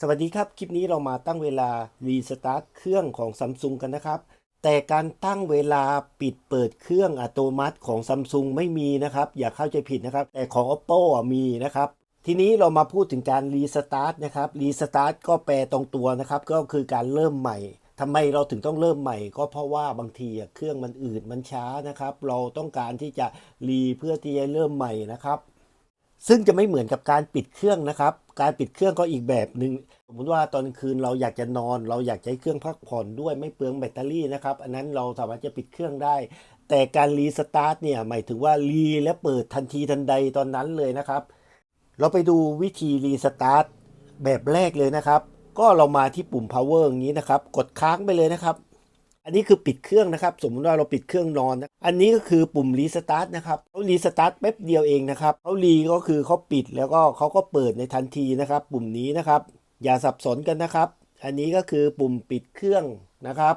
สวัสดีครับ คลิปนี้เรามาตั้งเวลารีสตาร์ทเครื่องของซัมซุงกันนะครับ แต่การตั้งเวลาปิดเปิดเครื่องอัตโนมัติของซัมซุงไม่มีนะครับ อย่าเข้าใจผิดนะครับ แต่ของ oppo อะมีนะครับ ทีนี้เรามาพูดถึงการรีสตาร์ทนะครับรีสตาร์ทก็แปลตรงตัวนะครับ ก็คือการเริ่มใหม่ทำไมเราถึงต้องเริ่มใหม่ ก็เพราะว่าบางทีเครื่องมันอืดมันช้านะครับ เราต้องการที่จะรีเพื่อที่จะเริ่มใหม่นะครับ ซึ่งจะไม่เหมือนกับการปิดเครื่องนะครับ การปิดเครื่องก็อีกแบบหนึ่งสมมติว่าตอนคืนเราอยากจะนอน เราอยากใช้เครื่องพักผ่อนด้วยไม่เปลืองแบตเตอรี่นะครับ อันนั้นเราสามารถจะปิดเครื่องได้ แต่การรีสตาร์ทเนี่ยหมายถึงว่ารีและเปิดทันทีทันใดตอนนั้นเลยนะครับ เราไปดูวิธีรีสตาร์ทแบบแรกเลยนะครับ ก็เรามาที่ปุ่ม power อย่างนี้นะครับ กดค้างไปเลยนะครับ อันนี้คือปิดเครื่องนะครับ สมมติว่าเราปิดเครื่องนอนนะอันนี้ก็คือปุ่มรีสตาร์ทนะครับเขารีสตาร์ทแป๊บเดียวเองนะครับเขารีก็คือเขาปิดแล้วก็เขาก็เปิดในทันทีนะครับ ปุ่มนี้นะครับ อย่าสับสนกันนะครับ อันนี้ก็คือปุ่มปิดเครื่องนะครับ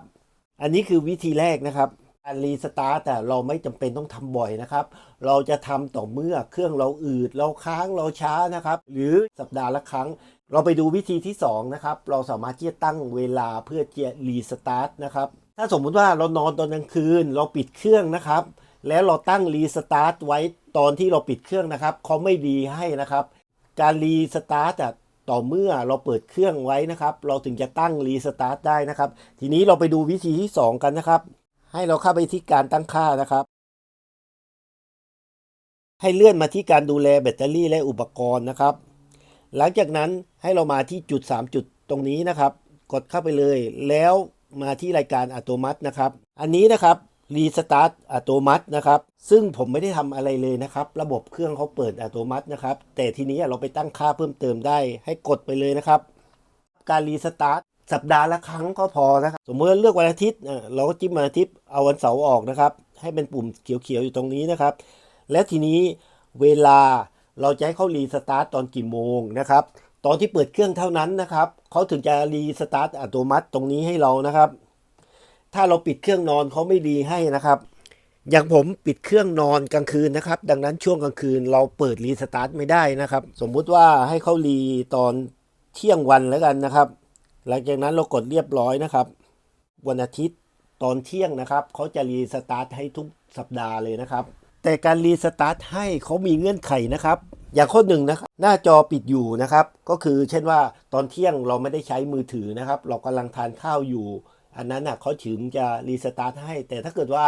อันนี้คือวิธีแรกนะครับการรีสตาร์ทแต่เราไม่จำเป็นต้องทำบ่อยนะครับ เราจะทำต่อเมื่อเครื่องเราอืด เราค้างเราช้านะครับ หรือสัปดาห์ละครั้ง เราไปดูวิธีที่สองนะครับ เราสามารถที่จะตั้งเวลาเพื่อจะรีสตาร์ทนะครับ ถ้าสมมุติว่าเรานอนตอนกลางคืนเราปิดเครื่องนะครับ แล้วเราตั้งรีสตาร์ทไว้ตอนที่เราปิดเครื่องนะครับเขาไม่ดีให้นะครับ การรีสตาร์ทอะต่อเมื่อเราเปิดเครื่องไว้นะครับ เราถึงจะตั้งรีสตาร์ทได้นะครับ ทีนี้เราไปดูวิธีที่ 2 กันนะครับ ให้เราเข้าไปที่การตั้งค่านะครับ ให้เลื่อนมาที่การดูแลแบตเตอรี่และอุปกรณ์นะครับ หลังจากนั้นให้เรามาที่จุด 3 จุดตรงนี้นะครับ กดเข้าไปเลยแล้ว มาที่รายการอัตโนมัตินะครับ อันนี้นะครับรีสตาร์ทอัตโนมัตินะครับ ซึ่งผมไม่ได้ทำอะไรเลยนะครับ ระบบเครื่องเขาเปิดอัตโนมัตินะครับ แต่ทีนี้เราไปตั้งค่าเพิ่มเติมได้ ให้กดไปเลยนะครับ การรีสตาร์ทสัปดาห์ละครั้งก็พอนะครับ สมมติเลือกวันอาทิตย์เอ่อเราก็จิ้มวันอาทิตย์เอาวันเสาร์ออกนะครับ ให้เป็นปุ่มเขียวๆอยู่ตรงนี้นะครับ และทีนี้เวลาเราจะให้เขารีสตาร์ทตอนกี่โมงนะครับ ตอนที่เปิดเครื่องเท่านั้นนะครับเขาถึงจะรีสตาร์ทอัตโนมัติตรงนี้ให้เรานะครับ ถ้าเราปิดเครื่องนอนเขาไม่ดีให้นะครับ อย่างผมปิดเครื่องนอนกลางคืนนะครับ ดังนั้นช่วงกลางคืนเราเปิดรีสตาร์ทไม่ได้นะครับ สมมุติว่าให้เขารีตอนเที่ยงวันแล้วกันนะครับ หลังจากนั้นเรากดเรียบร้อยนะครับ วันอาทิตย์ตอนเที่ยงนะครับเขาจะรีสตาร์ทให้ทุกสัปดาห์เลยนะครับ แต่การรีสตาร์ทให้เขามีเงื่อนไขนะครับ อย่างข้อหนึ่งนะครับหน้าจอปิดอยู่นะครับ ก็คือเช่นว่าตอนเที่ยงเราไม่ได้ใช้มือถือนะครับ เรากำลังทานข้าวอยู่ อันนั้นน่ะเขาถึงจะรีสตาร์ทให้ แต่ถ้าเกิดว่า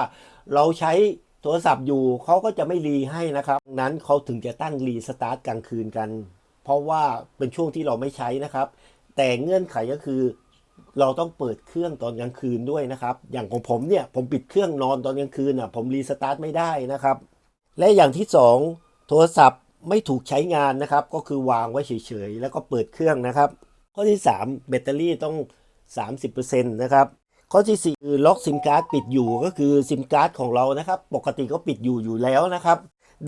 เราใช้โทรศัพท์อยู่เขาก็จะไม่รีให้นะครับ นั้นเขาถึงจะตั้งรีสตาร์ทกลางคืนกัน เพราะว่าเป็นช่วงที่เราไม่ใช้นะครับ แต่เงื่อนไขก็คือ เราต้องเปิดเครื่องตอนกลางคืนด้วยนะครับ อย่างของผมเนี่ยผมปิดเครื่องนอนตอนกลางคืนอะผมรีสตาร์ทไม่ได้นะครับ และอย่างที่สองโทรศัพท์ ไม่ถูกใช้งานนะครับ ก็คือวางไว้เฉยๆ แล้วก็เปิดเครื่องนะครับ ข้อที่ 3 แบตเตอรี่ต้อง 30%นะครับ ข้อที่ 4 คือล็อกซิมการ์ดปิดอยู่ก็คือซิมการ์ดของเรานะครับ ปกติก็ปิดอยู่อยู่แล้วนะครับ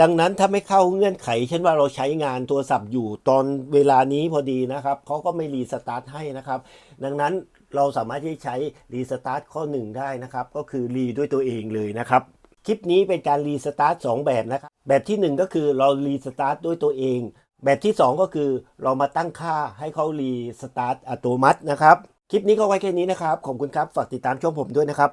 ดังนั้นถ้าไม่เข้าเงื่อนไข เช่นว่าเราใช้งานโทรศัพท์อยู่ตอนเวลานี้พอดีนะครับเขาก็ไม่รีสตาร์ทให้นะครับ ดังนั้นเราสามารถที่จะใช้รีสตาร์ทข้อ 1 ได้นะครับ ก็คือรีด้วยตัวเองเลยนะครับคลิปนี้เป็นการรีสตาร์ทสองแบบนะครับ แบบที่ 1 ก็คือเรารีสตาร์ทด้วยตัวเอง แบบที่ 2 ก็คือเรามาตั้งค่าให้เขารีสตาร์ทอัตโนมัตินะครับ คลิปนี้ก็ไว้แค่นี้นะครับ ขอบคุณครับ ฝากติดตามช่องผมด้วยนะครับ